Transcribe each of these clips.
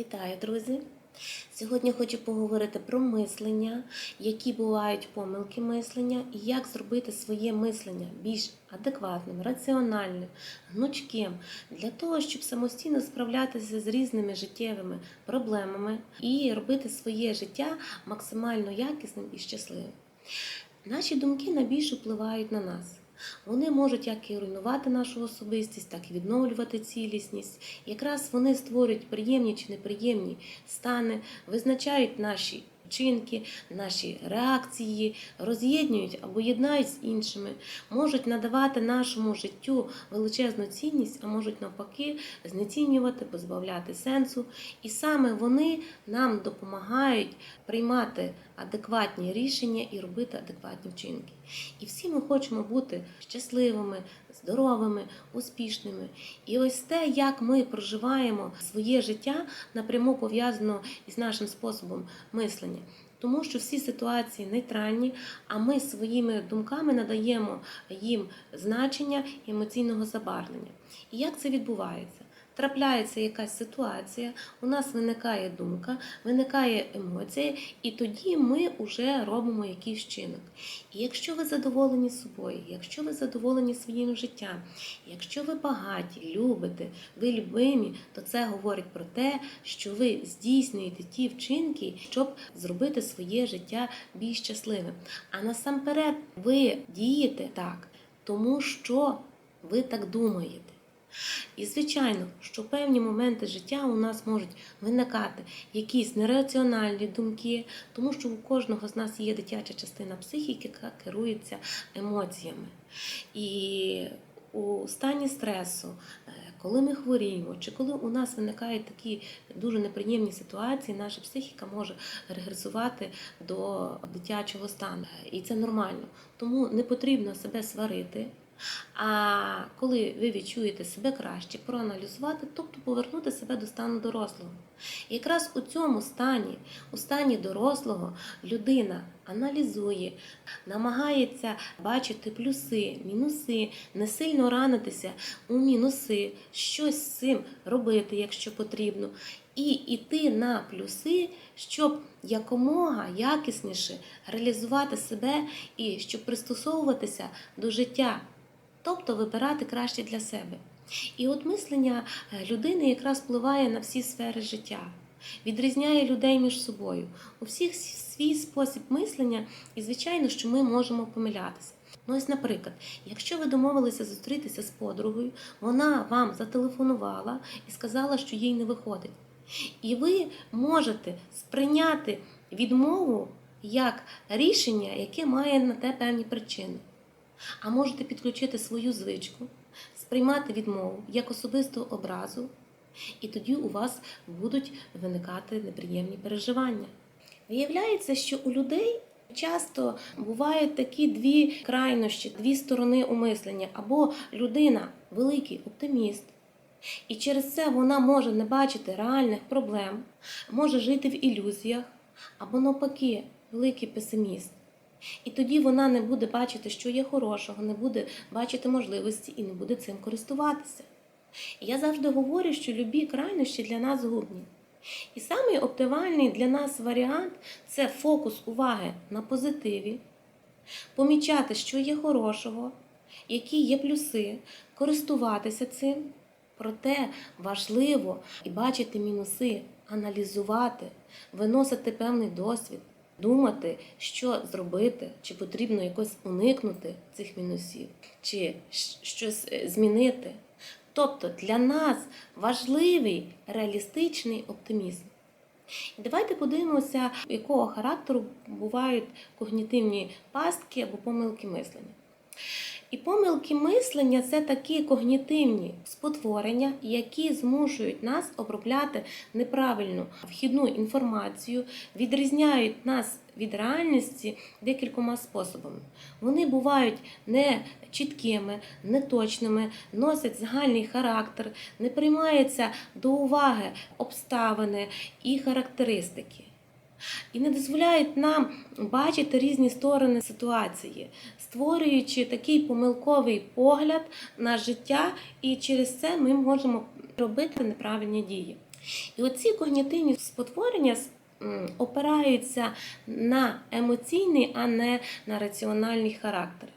Вітаю, друзі! Сьогодні хочу поговорити про мислення, які бувають помилки мислення, і як зробити своє мислення більш адекватним, раціональним, гнучким для того, щоб самостійно справлятися з різними життєвими проблемами і робити своє життя максимально якісним і щасливим. Наші думки найбільше впливають на нас. Вони можуть як і руйнувати нашу особистість, так і відновлювати цілісність. Якраз вони створюють приємні чи неприємні стани, визначають наші вчинки, наші реакції, роз'єднують або єднають з іншими, можуть надавати нашому життю величезну цінність, а можуть навпаки знецінювати, позбавляти сенсу. І саме вони нам допомагають приймати адекватні рішення і робити адекватні вчинки. І всі ми хочемо бути щасливими, здоровими, успішними. І ось те, як ми проживаємо своє життя, напряму пов'язано із нашим способом мислення. Тому що всі ситуації нейтральні, а ми своїми думками надаємо їм значення емоційного забарвлення. І як це відбувається? Трапляється якась ситуація, у нас виникає думка, виникає емоція, і тоді ми вже робимо якийсь вчинок. І якщо ви задоволені собою, якщо ви задоволені своїм життям, якщо ви багаті, любите, ви любимі, то це говорить про те, що ви здійснюєте ті вчинки, щоб зробити своє життя більш щасливим. А насамперед ви дієте так, тому що ви так думаєте. І звичайно, що певні моменти життя у нас можуть виникати якісь нераціональні думки, тому що у кожного з нас є дитяча частина психіки, яка керується емоціями. І у стані стресу, е, коли ми хворіємо, чи коли у нас виникають такі дуже неприємні ситуації, наша психіка може регресувати до дитячого стану. І це нормально. Тому не потрібно себе сварити. А коли ви відчуєте себе краще, проаналізувати, тобто повернути себе до стану дорослого. І якраз у цьому стані, у стані дорослого, людина аналізує, намагається бачити плюси, мінуси, не сильно ранитися у мінуси, щось з цим робити, якщо потрібно, і йти на плюси, щоб якомога якісніше реалізувати себе і щоб пристосовуватися до життя тобто вибирати краще для себе. І от мислення е, людини якраз впливає на всі сфери життя, відрізняє людей між собою. У всіх свій спосіб мислення, і, звичайно, що ми можемо помилятися. Ну, ось, наприклад, якщо ви домовилися зустрітися з подругою, вона вам зателефонувала і сказала, що їй не виходить. І ви можете сприйняти відмову як рішення, яке має на те певні причини. А можете підключити свою звичку, сприймати відмову як особисту образу, і тоді у вас будуть виникати неприємні переживання. Виявляється, що у людей часто бувають такі дві крайнощі, дві сторони умислення, або людина великий оптиміст. І через це вона може не бачити реальних проблем, може жити в ілюзіях, або навпаки, великий песиміст. І тоді вона не буде бачити, що є хорошого, не буде бачити можливості і не буде цим користуватися. І я завжди говорю, що любі крайнощі для нас згубні. І самий оптимальний для нас варіант це фокус уваги на позитиві, помічати, що є хорошого, які є плюси, користуватися цим. Проте важливо і бачити мінуси, аналізувати, виносити певний досвід думати, що зробити, чи потрібно якось уникнути цих мінусів, чи щось е, змінити. Тобто для нас важливий реалістичний оптимізм. Давайте подивимося, якого характеру бувають когнітивні пастки або помилки мислення. І помилки мислення це такі когнітивні спотворення, які змушують нас обробляти неправильну вхідну інформацію, відрізняють нас від реальності декількома способами. Вони бувають не чіткими, неточними, носять загальний характер, не приймаються до уваги обставини і характеристики і не дозволяють нам бачити різні сторони ситуації, створюючи такий помилковий погляд на життя, і через це ми можемо робити неправильні дії. І оці когнітивні спотворення опираються на емоційний, а не на раціональний характер.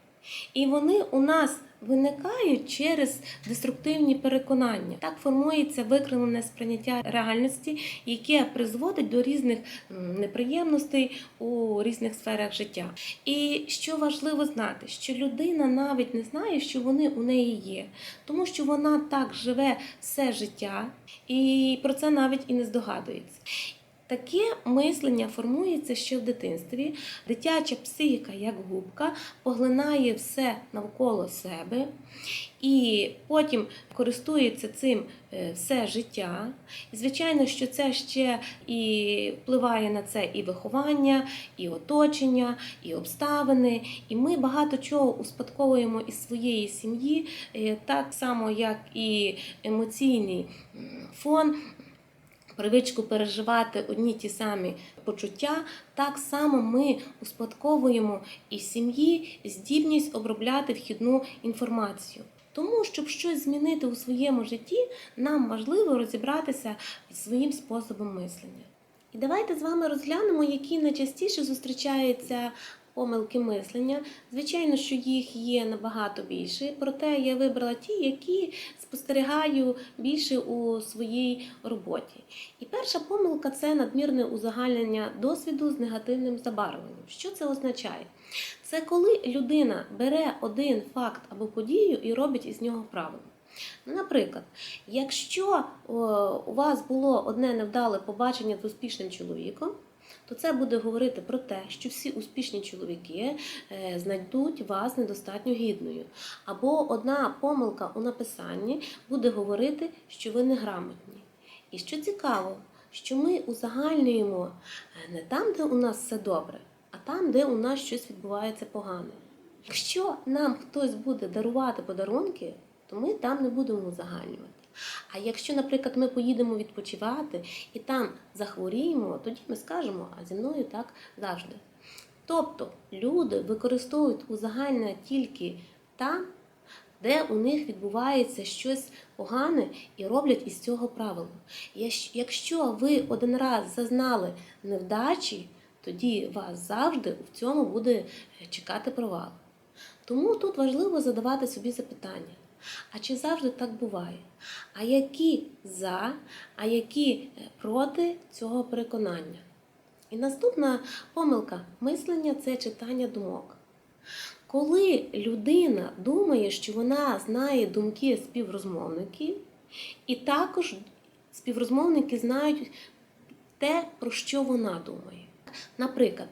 І вони у нас виникають через деструктивні переконання. Так формується викривлене сприйняття реальності, яке призводить до різних неприємностей у різних сферах життя. І що важливо знати, що людина навіть не знає, що вони у неї є, тому що вона так живе все життя, і про це навіть і не здогадується. Таке мислення формується ще в дитинстві. Дитяча психіка, як губка, поглинає все навколо себе і потім користується цим е, все життя. Звичайно, що це ще і впливає на це і виховання, і оточення, і обставини. І ми багато чого успадковуємо із своєї сім'ї, е, так само, як і емоційний фон привичку переживати одні ті самі почуття, так само ми успадковуємо із сім'ї здібність обробляти вхідну інформацію. Тому, щоб щось змінити у своєму житті, нам важливо розібратися із своїм способом мислення. І давайте з вами розглянемо, які найчастіше зустрічаються помилки мислення. Звичайно, що їх є набагато більше, проте я вибрала ті, які спостерігаю більше у своїй роботі. І перша помилка це надмірне узагальнення досвіду з негативним забарвленням. Що це означає? Це коли людина бере один факт або подію і робить із нього правило. Наприклад, якщо у вас було одне невдале побачення з успішним чоловіком, то це буде говорити про те, що всі успішні чоловіки е, знайдуть вас недостатньо гідною. Або одна помилка у написанні буде говорити, що ви неграмотні. І що цікаво, що ми узагальнюємо е, не там, де у нас все добре, а там, де у нас щось відбувається погане. Якщо нам хтось буде дарувати подарунки, то ми там не будемо узагальнювати. А якщо, наприклад, ми поїдемо відпочивати і там захворіємо, тоді ми скажемо, а зі мною так завжди. Тобто люди використовують узагальнення тільки там, де у них відбувається щось погане і роблять із цього правило. Якщо ви один раз зазнали невдачі, тоді вас завжди в цьому буде чекати провал. Тому тут важливо задавати собі запитання. А чи завжди так буває? А які за, а які е, проти цього переконання? І наступна помилка мислення це читання думок. Коли людина думає, що вона знає думки співрозмовників, і також співрозмовники знають те, про що вона думає. Наприклад,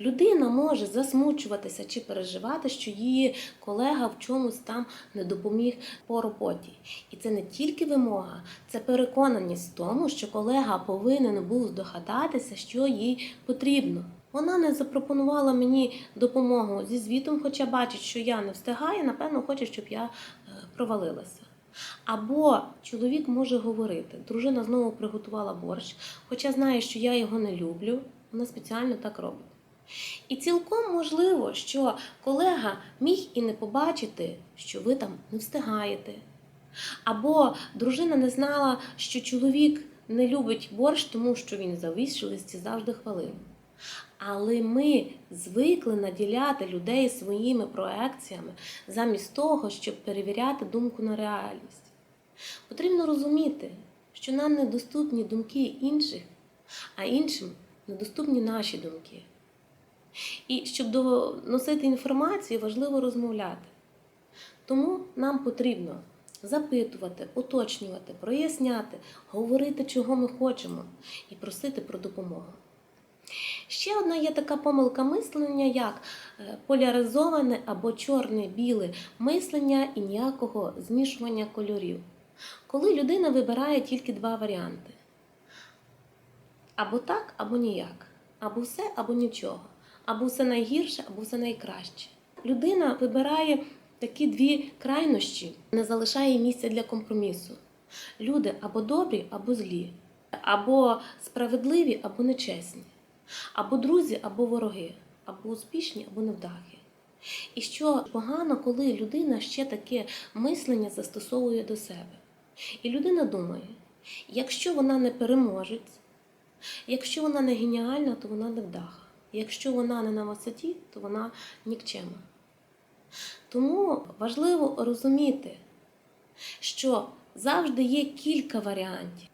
людина може засмучуватися чи переживати, що її колега в чомусь там не допоміг по роботі. І це не тільки вимога, це переконаність в тому, що колега повинен був здогадатися, що їй потрібно. Вона не запропонувала мені допомогу зі звітом, хоча бачить, що я не встигаю, напевно, хоче, щоб я е, провалилася. Або чоловік може говорити, дружина знову приготувала борщ, хоча знає, що я його не люблю, вона спеціально так робить. І цілком можливо, що колега міг і не побачити, що ви там не встигаєте. Або дружина не знала, що чоловік не любить борщ, тому що він за завжди хвалив. Але ми звикли наділяти людей своїми проекціями замість того, щоб перевіряти думку на реальність. Потрібно розуміти, що нам недоступні думки інших, а іншим недоступні наші думки. І щоб доносити інформацію, важливо розмовляти. Тому нам потрібно запитувати, уточнювати, проясняти, говорити, чого ми хочемо, і просити про допомогу. Ще одна є така помилка мислення, як е, поляризоване або чорне-біле мислення і ніякого змішування кольорів. Коли людина вибирає тільки два варіанти: або так, або ніяк, або все, або нічого, або все найгірше, або все найкраще. Людина вибирає такі дві крайнощі, не залишає місця для компромісу. Люди або добрі, або злі, або справедливі, або нечесні, або друзі, або вороги, або успішні, або невдахи. І що погано, коли людина ще таке мислення застосовує до себе. І людина думає, Якщо вона не переможець, якщо вона не геніальна, то вона невдаха. Якщо вона не на висоті, то вона нікчема. Тому важливо розуміти, що завжди є кілька варіантів.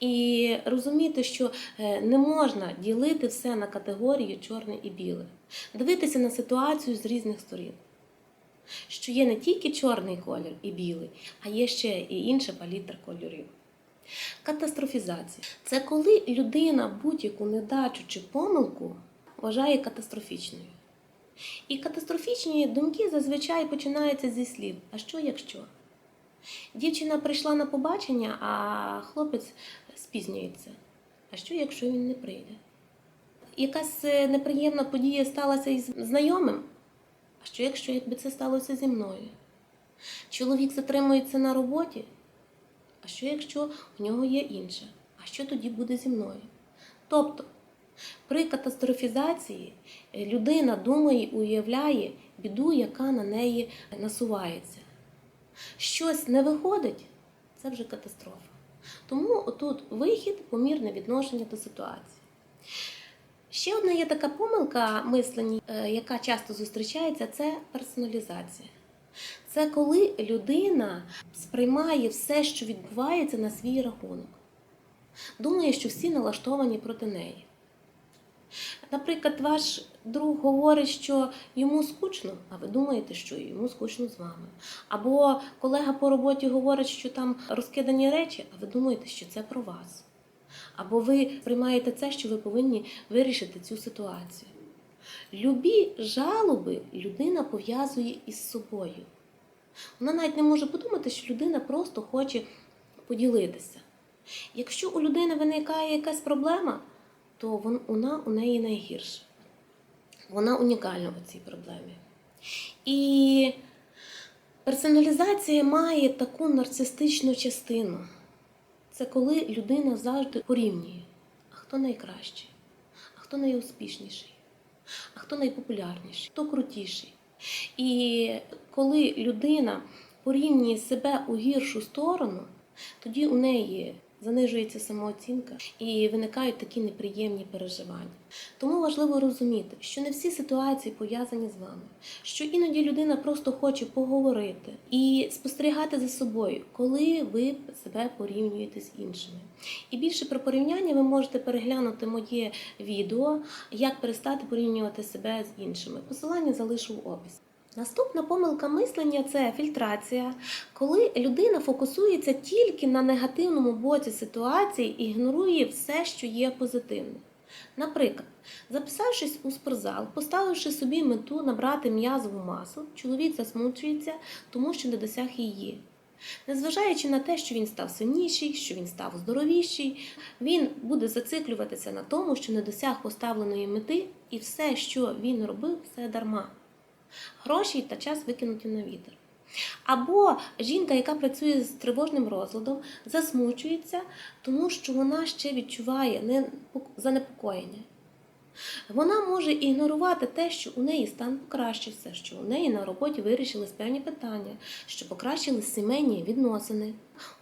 І розуміти, що е, не можна ділити все на категорії чорне і біле, дивитися на ситуацію з різних сторін. Що є не тільки чорний колір і білий, а є ще і інша палітра кольорів. Катастрофізація це коли людина будь-яку недачу чи помилку вважає катастрофічною. І катастрофічні думки зазвичай починаються зі слів: а що якщо? Дівчина прийшла на побачення, а хлопець спізнюється. А що, якщо він не прийде? Якась е, неприємна подія сталася із знайомим. А що, якщо якби це сталося зі мною? Чоловік затримується на роботі. А що, якщо у нього є інше? А що тоді буде зі мною? Тобто, при катастрофізації е, людина думає і уявляє біду, яка на неї насувається. Щось не виходить, це вже катастрофа. Тому тут вихід, помірне відношення до ситуації. Ще одна є така помилка мислення, е, яка часто зустрічається, це персоналізація. Це коли людина сприймає все, що відбувається на свій рахунок. Думає, що всі налаштовані проти неї. Наприклад, ваш друг говорить, що йому скучно, а ви думаєте, що йому скучно з вами. Або колега по роботі говорить, що там розкидані речі, а ви думаєте, що це про вас. Або ви приймаєте це, що ви повинні вирішити цю ситуацію. Любі жалоби людина пов'язує із собою. Вона навіть не може подумати, що людина просто хоче поділитися. Якщо у людини виникає якась проблема, то вона у неї найгірша. Вона унікальна у цій проблемі. І персоналізація має таку нарцистичну частину. Це коли людина завжди порівнює, а хто найкращий, а хто найуспішніший, а хто найпопулярніший, хто крутіший. І коли людина порівнює себе у гіршу сторону, тоді у неї занижується самооцінка і виникають такі неприємні переживання. Тому важливо розуміти, що не всі ситуації пов'язані з вами, що іноді людина просто хоче поговорити і спостерігати за собою, коли ви себе порівнюєте з іншими. І більше про порівняння ви можете переглянути моє відео, як перестати порівнювати себе з іншими. Посилання залишу в описі. Наступна помилка мислення це фільтрація, коли людина фокусується тільки на негативному боці ситуації і ігнорує все, що є позитивне. Наприклад, записавшись у спортзал, поставивши собі мету набрати м'язову масу, чоловік засмучується, тому що не досяг її. Незважаючи на те, що він став сильніший, що він став здоровіший, він буде зациклюватися на тому, що не досяг поставленої мети, і все, що він робив, все дарма гроші та час викинуті на вітер. Або жінка, яка працює з тривожним розладом, засмучується, тому що вона ще відчуває занепокоєння. Вона може ігнорувати те, що у неї стан покращився, що у неї на роботі вирішились певні питання, що покращились сімейні відносини.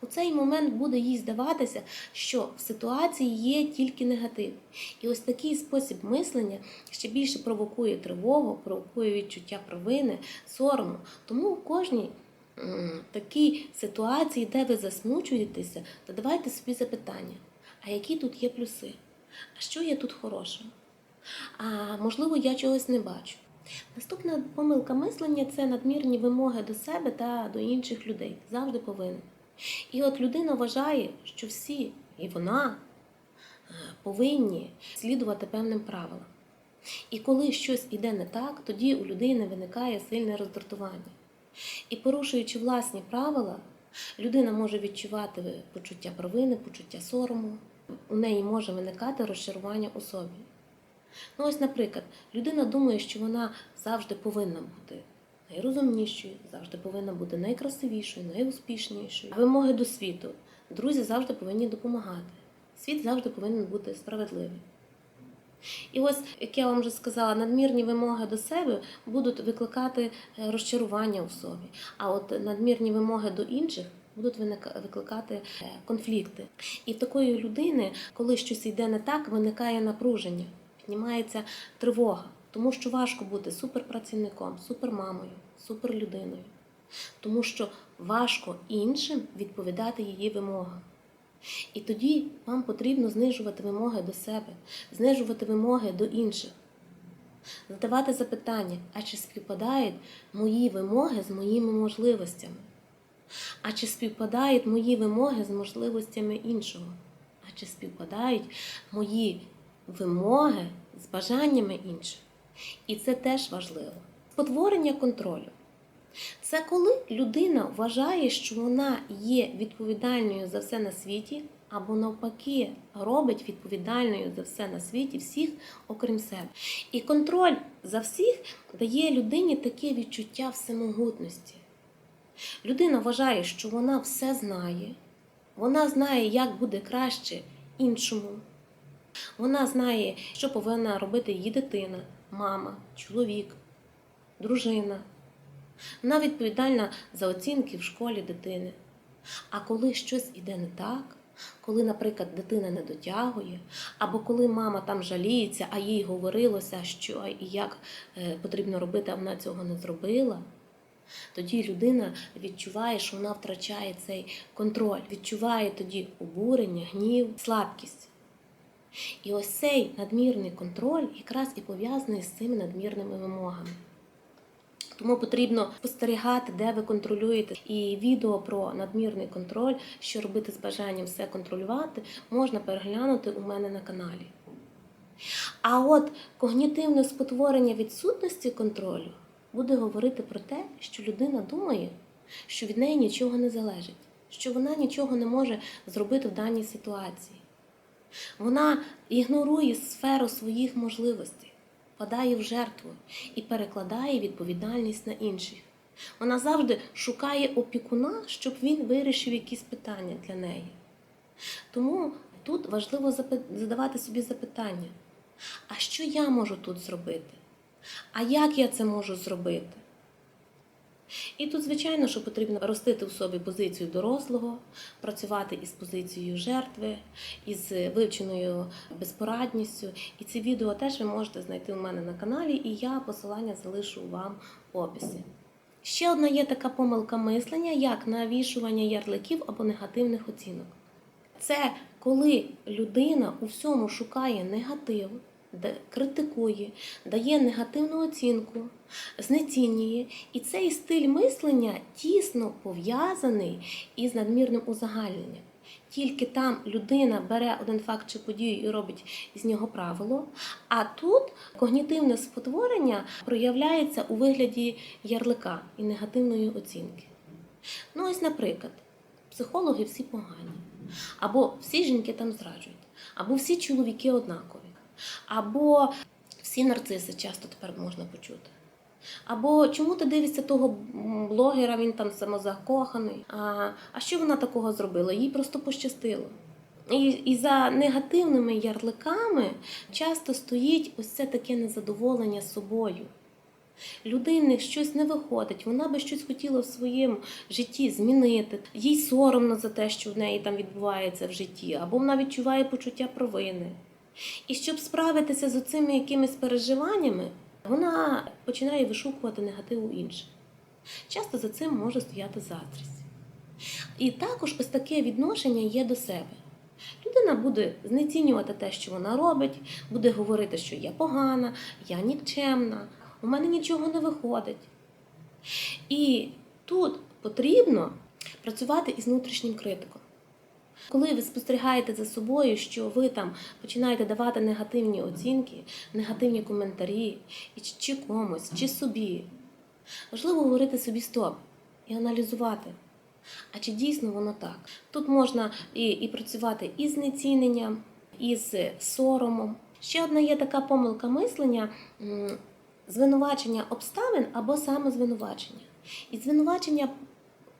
У цей момент буде їй здаватися, що в ситуації є тільки негатив. І ось такий спосіб мислення ще більше провокує тривогу, провокує відчуття провини, сорому. Тому у кожній такій ситуації, де ви засмучуєтеся, задавайте собі запитання: а які тут є плюси? А що є тут хорошого? А можливо, я чогось не бачу. Наступна помилка мислення це надмірні вимоги до себе та до інших людей. Завжди повинен. І от людина вважає, що всі, і вона е, повинні слідувати певним правилам. І коли щось іде не так, тоді у людини виникає сильне роздратування. І порушуючи власні правила, людина може відчувати почуття провини, почуття сорому. У неї може виникати розчарування у собі. Ну, ось, наприклад, людина думає, що вона завжди повинна бути найрозумнішою, завжди повинна бути найкрасивішою, найуспішнішою. Вимоги до світу. Друзі завжди повинні допомагати. Світ завжди повинен бути справедливий. І ось, як я вам вже сказала, надмірні вимоги до себе будуть викликати е, розчарування у собі. А от надмірні вимоги до інших будуть викликати е, конфлікти. І в такої людини, коли щось йде не так, виникає напруження, піднімається тривога, тому що важко бути суперпрацівником, супермамою, суперлюдиною, тому що важко іншим відповідати її вимогам. І тоді вам потрібно знижувати вимоги до себе, знижувати вимоги до інших, задавати запитання, а чи співпадають мої вимоги з моїми можливостями? А чи співпадають мої вимоги з можливостями іншого? А чи співпадають мої вимоги з бажаннями інших? І це теж важливо. Потворення контролю. Це коли людина вважає, що вона є відповідальною за все на світі, або навпаки робить відповідальною за все на світі всіх, окрім себе. І контроль за всіх дає людині таке відчуття всемогутності. Людина вважає, що вона все знає, вона знає, як буде краще іншому. Вона знає, що повинна робити її дитина, мама, чоловік, дружина. Вона відповідальна за оцінки в школі дитини. А коли щось іде не так, коли, наприклад, дитина не дотягує, або коли мама там жаліється, а їй говорилося, що і як е, потрібно робити, а вона цього не зробила, тоді людина відчуває, що вона втрачає цей контроль, відчуває тоді обурення, гнів, слабкість. І ось цей надмірний контроль якраз і пов'язаний з цими надмірними вимогами. Тому потрібно спостерігати, де ви контролюєте. І відео про надмірний контроль, що робити з бажанням все контролювати, можна переглянути у мене на каналі. А от когнітивне спотворення відсутності контролю буде говорити про те, що людина думає, що від неї нічого не залежить, що вона нічого не може зробити в даній ситуації. Вона ігнорує сферу своїх можливостей, падає в жертву і перекладає відповідальність на інших. Вона завжди шукає опікуна, щоб він вирішив якісь питання для неї. Тому тут важливо задавати собі запитання: а що я можу тут зробити? А як я це можу зробити? І тут, звичайно, що потрібно ростити в собі позицію дорослого, працювати із позицією жертви, із вивченою безпорадністю. І ці відео теж ви можете знайти у мене на каналі, і я посилання залишу вам в описі. Ще одна є така помилка мислення, як навішування ярликів або негативних оцінок. Це коли людина у всьому шукає негатив, критикує, дає негативну оцінку, знецінює. І цей стиль мислення тісно пов'язаний із надмірним узагальненням. Тільки там людина бере один факт чи подію і робить з нього правило. А тут когнітивне спотворення проявляється у вигляді ярлика і негативної оцінки. Ну, ось, наприклад, психологи всі погані, або всі жінки там зраджують, або всі чоловіки однакові, або всі нарциси часто тепер можна почути. Або чому ти дивишся того блогера, він там самозакоханий. А, а що вона такого зробила? Їй просто пощастило. І, і за негативними ярликами часто стоїть ось це таке незадоволення собою. Людини щось не виходить, вона би щось хотіла в своєму житті змінити. Їй соромно за те, що в неї там відбувається в житті, або вона відчуває почуття провини. І щоб справитися з цими якимись переживаннями, вона починає вишукувати негатив у інших. Часто за цим може стояти заздрість. І також ось таке відношення є до себе. Людина буде знецінювати те, що вона робить, буде говорити, що я погана, я нікчемна, у мене нічого не виходить. І тут потрібно працювати із внутрішнім критиком. Коли ви спостерігаєте за собою, що ви там починаєте давати негативні оцінки, негативні коментарі, і чи- комусь, чи собі, важливо говорити собі стоп і аналізувати. А чи дійсно воно так? Тут можна і, і працювати із знеціненням, із соромом. Ще одна є така помилка мислення звинувачення обставин або самозвинувачення. І звинувачення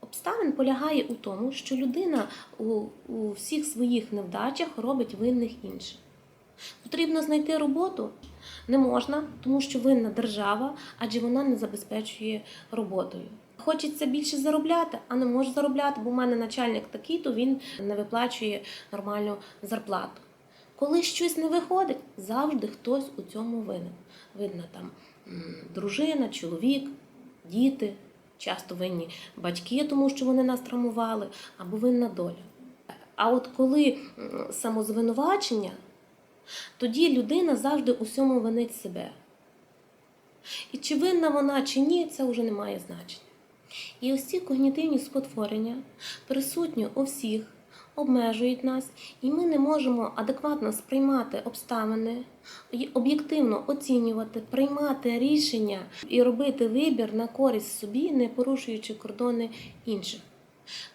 обставин полягає у тому, що людина у, у всіх своїх невдачах робить винних інших. Потрібно знайти роботу не можна, тому що винна держава, адже вона не забезпечує роботою. хочеться більше заробляти, а не можу заробляти, бо в мене начальник такий, то він не виплачує нормальну зарплату. Коли щось не виходить, завжди хтось у цьому винен. Видно там дружина, чоловік, діти, часто винні батьки, тому що вони нас травмували, або винна доля. А от коли самозвинувачення, тоді людина завжди усьому винить себе. І чи винна вона, чи ні, це вже не має значення. І ось ці когнітивні спотворення присутні у всіх, обмежують нас, і ми не можемо адекватно сприймати обставини, об'єктивно оцінювати, приймати рішення і робити вибір на користь собі, не порушуючи кордони інших.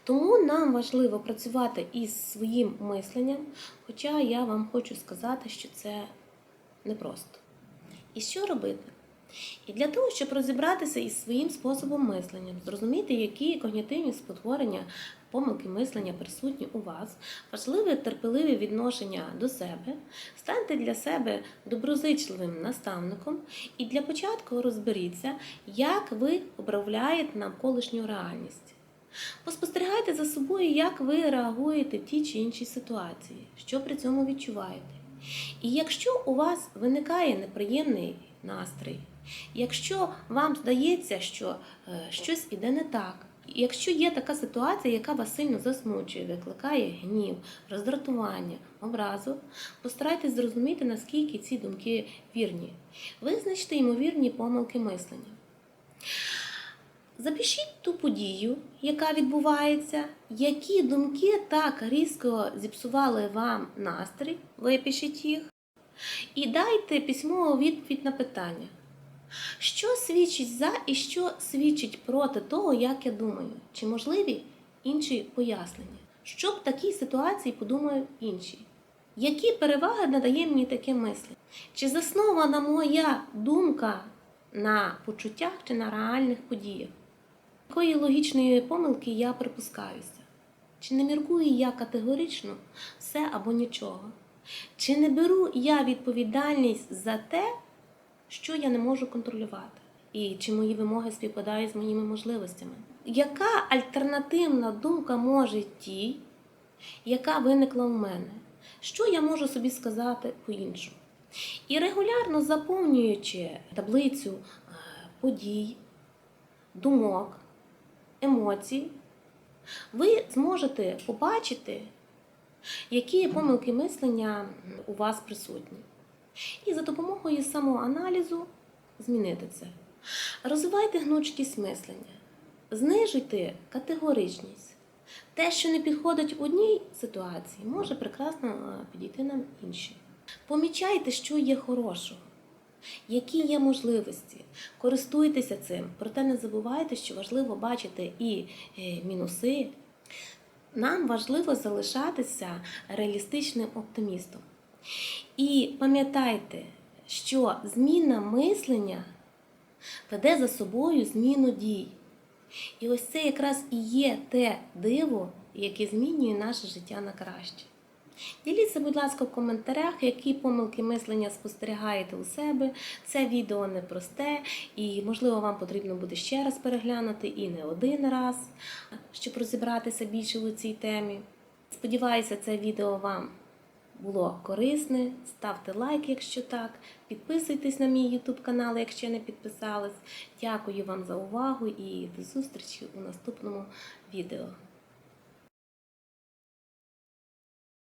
Тому нам важливо працювати із своїм мисленням, хоча я вам хочу сказати, що це непросто. І що робити? І для того, щоб розібратися із своїм способом мислення, зрозуміти, які когнітивні спотворення, помилки мислення присутні у вас, важливе терпеливе відношення до себе, станьте для себе доброзичливим наставником і для початку розберіться, як ви управляєте навколишню реальність. Поспостерігайте за собою, як ви реагуєте в тій чи іншій ситуації, що при цьому відчуваєте. І якщо у вас виникає неприємний настрій, якщо вам здається, що е, щось іде не так, якщо є така ситуація, яка вас сильно засмучує, викликає гнів, роздратування, образу, постарайтесь зрозуміти, наскільки ці думки вірні. Визначте ймовірні помилки мислення. Запишіть ту подію, яка відбувається, які думки так різко зіпсували вам настрій, випишіть їх, і дайте письмову відповідь на питання, що свідчить за і що свідчить проти того, як я думаю, чи можливі інші пояснення, що в такій ситуації подумають інші. Які переваги надає мені таке мислення? Чи заснована моя думка на почуттях чи на реальних подіях? Якої логічної помилки я припускаюся? Чи не міркую я категорично все або нічого? Чи не беру я відповідальність за те, що я не можу контролювати? І чи мої вимоги співпадають з моїми можливостями? Яка альтернативна думка може тій, яка виникла в мене? Що я можу собі сказати по-іншому? І регулярно заповнюючи таблицю е, подій, думок, емоцій, ви зможете побачити, які помилки мислення у вас присутні. І за допомогою самоаналізу змінити це. Розвивайте гнучкість мислення, знижуйте категоричність. Те, що не підходить одній ситуації, може прекрасно підійти нам іншій. Помічайте, що є хорошого, які є можливості. Користуйтеся цим, проте не забувайте, що важливо бачити і е, мінуси. Нам важливо залишатися реалістичним оптимістом. І пам'ятайте, що зміна мислення веде за собою зміну дій. І ось це якраз і є те диво, яке змінює наше життя на краще. Діліться, будь ласка, в коментарях, які помилки мислення спостерігаєте у себе. Це відео непросте, і, можливо, вам потрібно буде ще раз переглянути і не один раз, щоб розібратися більше у цій темі. Сподіваюся, це відео вам було корисне. Ставте лайк, якщо так. Підписуйтесь на мій YouTube канал, якщо не підписались. Дякую вам за увагу і до зустрічі у наступному відео.